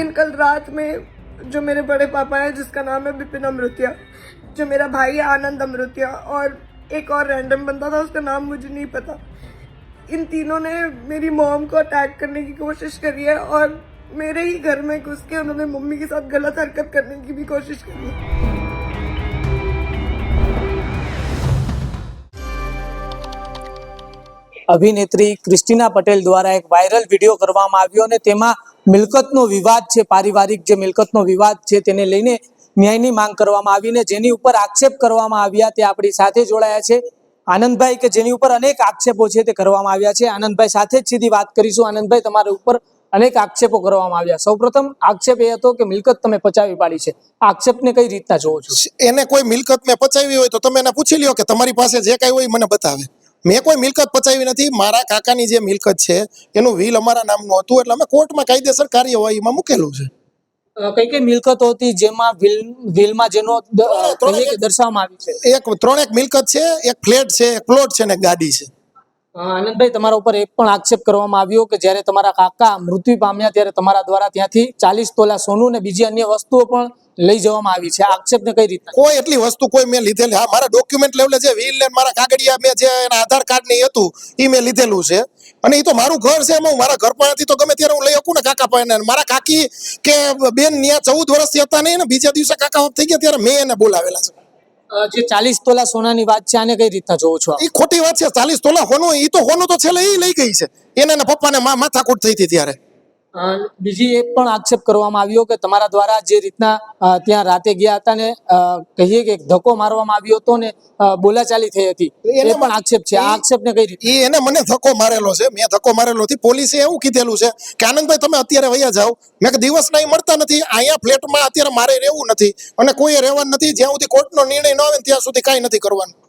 लेकिन कल रात में जो मेरे बड़े पापा हैं, जिसका नाम है बिपिन अमृतिया, जो मेरा भाई है आनंद अमृतिया, और एक और रैंडम बंदा था, उसका नाम मुझे नहीं पता। इन तीनों ने मेरी मॉम को अटैक करने की कोशिश करी है, और मेरे ही घर में घुस के उन्होंने मम्मी के साथ गलत हरकत करने की भी कोशिश करी है। અભિનેત્રી ક્રિસ્ટીના પટેલ દ્વારા એક વાયરલ વીડિયો કરવામાં આવ્યો અને તેમાં મિલકતનો વિવાદ છે, પારિવારિક જે મિલકતનો વિવાદ છે તેને લઈને ન્યાયની માંગ કરવામાં આવી ને જેની ઉપર આક્ષેપ કરવામાં આવ્યા તે આપણી સાથે જોડાયા છે. આનંદભાઈ કે જેની ઉપર અનેક આક્ષેપો છે તે કરવામાં આવ્યા છે. આનંદભાઈ સાથે જ સીધી વાત કરીશું. આનંદભાઈ, તમારા ઉપર અનેક આક્ષેપો કરવામાં આવ્યા. સૌપ્રથમ આક્ષેપ એ હતો કે મિલકત તમે પચાવી પાડી છે. આક્ષેપને કઈ રીતના જોવો છો? એને કોઈ મિલકત મેં પચાવી હોય તો તમે એને પૂછી લ્યો કે તમારી પાસે જે કઈ હોય મને બતાવે. મેં કોઈ મિલકત પચાવી નથી. મારા કાકાની જે મિલકત છે એનું વિલ અમારા નામનું હતું એટલે અમે કોર્ટમાં કાયદેસર કાર્યવાહીમાં મૂકેલું છે. કઈ કઈ મિલકતો હતી જેમાં વિલ વિલમાં જેનો દર્શાવવામાં આવી છે? એક ત્રણેક મિલકત છે એક ફ્લેટ છે એક પ્લોટ છે ને ગાડી છે. આનંદભાઈ, તમારા ઉપર એક પણ આક્ષેપ કરવામાં આવ્યો કે જ્યારે તમારા કાકા મૃત્યુ પામ્યા ત્યારે તમારા દ્વારા ત્યાંથી ચાલીસ તોલા સોનું ને બીજી અન્ય વસ્તુઓ પણ લઈ જવામાં આવી છે. આક્ષેપ આક્ષેપને કઈ રીતે કોઈ એટલી વસ્તુ કોઈ મેં લીધેલી. હા, મારા ડોક્યુમેન્ટ લેવલે જે વીલ ને મારા કાગળિયા મેં જે એના આધાર કાર્ડ ને હતું એ મેં લીધેલું છે. અને એ તો મારું ઘર છે, એમાં મારા ઘર પાસેથી તો ગમે ત્યારે હું લઈ શકું ને કાકા પાસે ને મારા કાકી કે બેન ત્યાં ચૌદ વર્ષથી હતા નહીં ને, બીજા દિવસે કાકા થઈ ગયા, ત્યારે મેં એને બોલાવેલા છે. જે ચાલીસ તોલા સોનાની વાત છે, આને કઈ રીતના જોવો છો એ ખોટી વાત છે, ચાલીસ તોલા હોનું એ તો હોનું તો છેલ્લે એ લઈ ગઈ છે. એને પપ્પાને માથાકૂટ થઈ હતી ત્યારે. બીજી એક પણ આક્ષેપ કરવામાં આવ્યો કે તમારા દ્વારા જે રીતના ત્યાં રાતે ગયા હતા ને કહીએ કે ધક્કો મારવામાં આવ્યો હતો ને બોલાચાલી થઈ હતી. એ પણ આક્ષેપ છે. આ આક્ષેપને કઈ રીતે? એને મને ધક્કો મારેલો છે. મેં ધક્કો મારેલો નથી પોલીસે એવું કીધેલું છે કે આનંદભાઈ તમે અત્યારે વયા જાઓ. મેં કે દિવસ નહીં મળતા નથી. અહીંયા ફ્લેટમાં અત્યારે મારે રહેવું નથી. અને કોઈએ રહેવાનું નથી. જ્યાં સુધી કોર્ટનો નિર્ણય ન આવે ત્યાં સુધી કાંઈ નથી કરવાનું.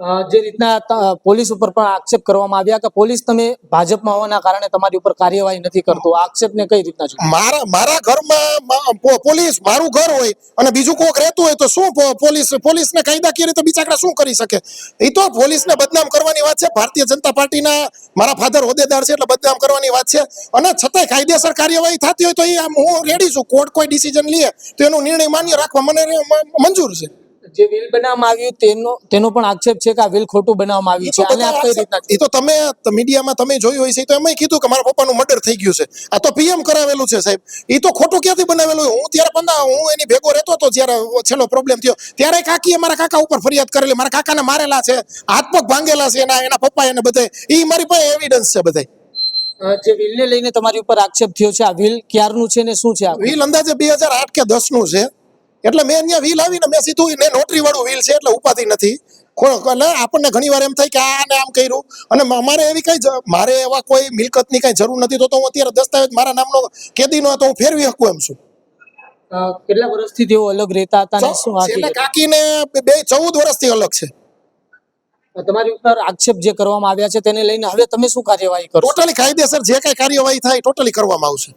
જે રીતના પોલીસ ઉપર પણ આક્ષેપ કરવામાં આવ્યા કે પોલીસ તમે ભાજપમાં હોવાના કારણે તમારી ઉપર કાર્યવાહી નથી કરતો. આક્ષેપને કઈ રીતના છે મારા મારા ઘરમાં પોલીસ, મારું ઘર હોય અને બીજું કોક રહેતું હોય તો શું પોલીસ, પોલીસને કાયદાકીય રીતે બિચારા શું કરી શકે? એ તો પોલીસને બદનામ કરવાની વાત છે. ભારતીય જનતા પાર્ટીના મારા ફાધર હોદ્દેદાર છે એટલે બદનામ કરવાની વાત છે. અને છતાંય કાયદેસર કાર્યવાહી થતી હોય તો એ હું રેડી છું. કોર્ટ કોઈ ડિસિઝન લે તો એનો નિર્ણય માન્ય રાખવા. મને મંજૂર છે. જે વિલ બનાવવામાં આવ્યું તેનો તેનો પણ આક્ષેપ છે કે આ વિલ ખોટું બનાવવામાં આવ્યું છે. અને આ કઈ રીતના એ તો તમે મીડિયામાં તમે જોયું હોય છે તો એમાં કીધું કે મારા પપ્પાનું મર્ડર થઈ ગયું છે. આ તો પીએમ કરાવેલું છે સાહેબ. એ તો ખોટું ક્યાંથી બનાવેલું? હું ત્યારે પંદા હું એની ભેગો રહેતો હતો જ્યારે છેલ્લો પ્રોબ્લેમ થયો. ત્યારે કાકીએ મારા કાકા ઉપર ફરિયાદ કરેલી. મારા કાકાને મારેલા છે હાથ પગ ભાંગેલા છે એના એના પપ્પા એને બધે એ મારી પાસે એવિડન્સ છે બધે જે જે વિલને લઈને તમારી ઉપર આક્ષેપ થયો છે આ વિલ ક્યારનું છે ને શું છે આ? વિલ અંદાજે બે હજાર આઠ કે દસનું છે. એટલે મેં અહીંયા વ્હીલ આવીને મેં સીધું ને નોટરી વાળું વ્હીલ છે એટલે ઉપાધિ નથી. એટલે આપણને ઘણી વાર એમ થાય કે આને આમ કર્યું. અને અમારે એવી કઈ મારે એવા કોઈ મિલકતની કઈ જરૂર નથી તો તો હું અત્યારે દસ્તાવેજ મારા નામનો કેદીનો હતો હું ફેરવી શકું એમ છું. કેટલા વર્ષથી તેઓ અલગ રહેતા હતા ને શું છેલ્લા કાકીને બે ચૌદ વર્ષથી અલગ છે. તમારી ઉપર આક્ષેપ જે કરવામાં આવ્યા છે તેને લઈને હવે તમે શું કાર્યવાહી કરો ટોટલી કાયદેસર જે કઈ કાર્યવાહી થાય ટોટલી કરવામાં આવશે.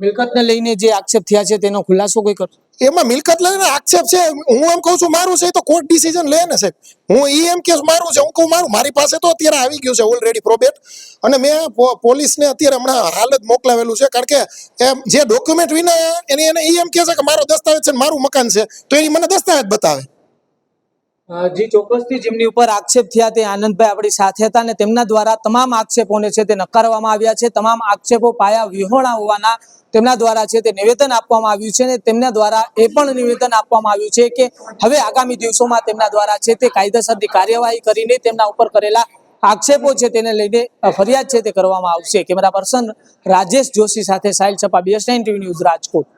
મિલકતને લઈને જે આક્ષેપ થયા છે તેનો ખુલાસો કોઈ કરશો? એમાં મિલકત લઈને આક્ષેપ છે, હું એમ કહું છું, મારું છે એ તો કોર્ટ ડિસિઝન લે ને સાહેબ હું ઈ એમ કે મારું છે, હું કહું મારું, મારી પાસે તો અત્યારે આવી ગયું છે ઓલરેડી પ્રોબેટ અને મેં પોલીસને અત્યારે હમણાં હાલ જ મોકલાવેલું છે, કારણ કે જે ડોક્યુમેન્ટ વિના એની, એને ઈ એમ કહે છે કે મારો દસ્તાવેજ છે મારું મકાન છે, તો એની મને દસ્તાવેજ બતાવે. જે ચોક્કસથી જેમની ઉપર આક્ષેપ થયા તે આનંદભાઈ આપણી સાથે હતા અને તેમના દ્વારા તમામ આક્ષેપોને છે તે નકારવામાં આવ્યા છે. તમામ આક્ષેપો પાયા વિહોણા હોવાના તેમના દ્વારા છે તે નિવેદન આપવામાં આવ્યું છે અને તેમના દ્વારા એ પણ નિવેદન આપવામાં આવ્યું છે કે હવે આગામી દિવસોમાં તેમના દ્વારા છે તે કાયદેસરની કાર્યવાહી કરીને તેમના ઉપર કરેલા આક્ષેપો છે તેને લઈને ફરિયાદ છે તે કરવામાં આવશે. કેમેરા પર્સન રાજેશ જોશી સાથે Sahil Chhapa BS TV news Rajkot.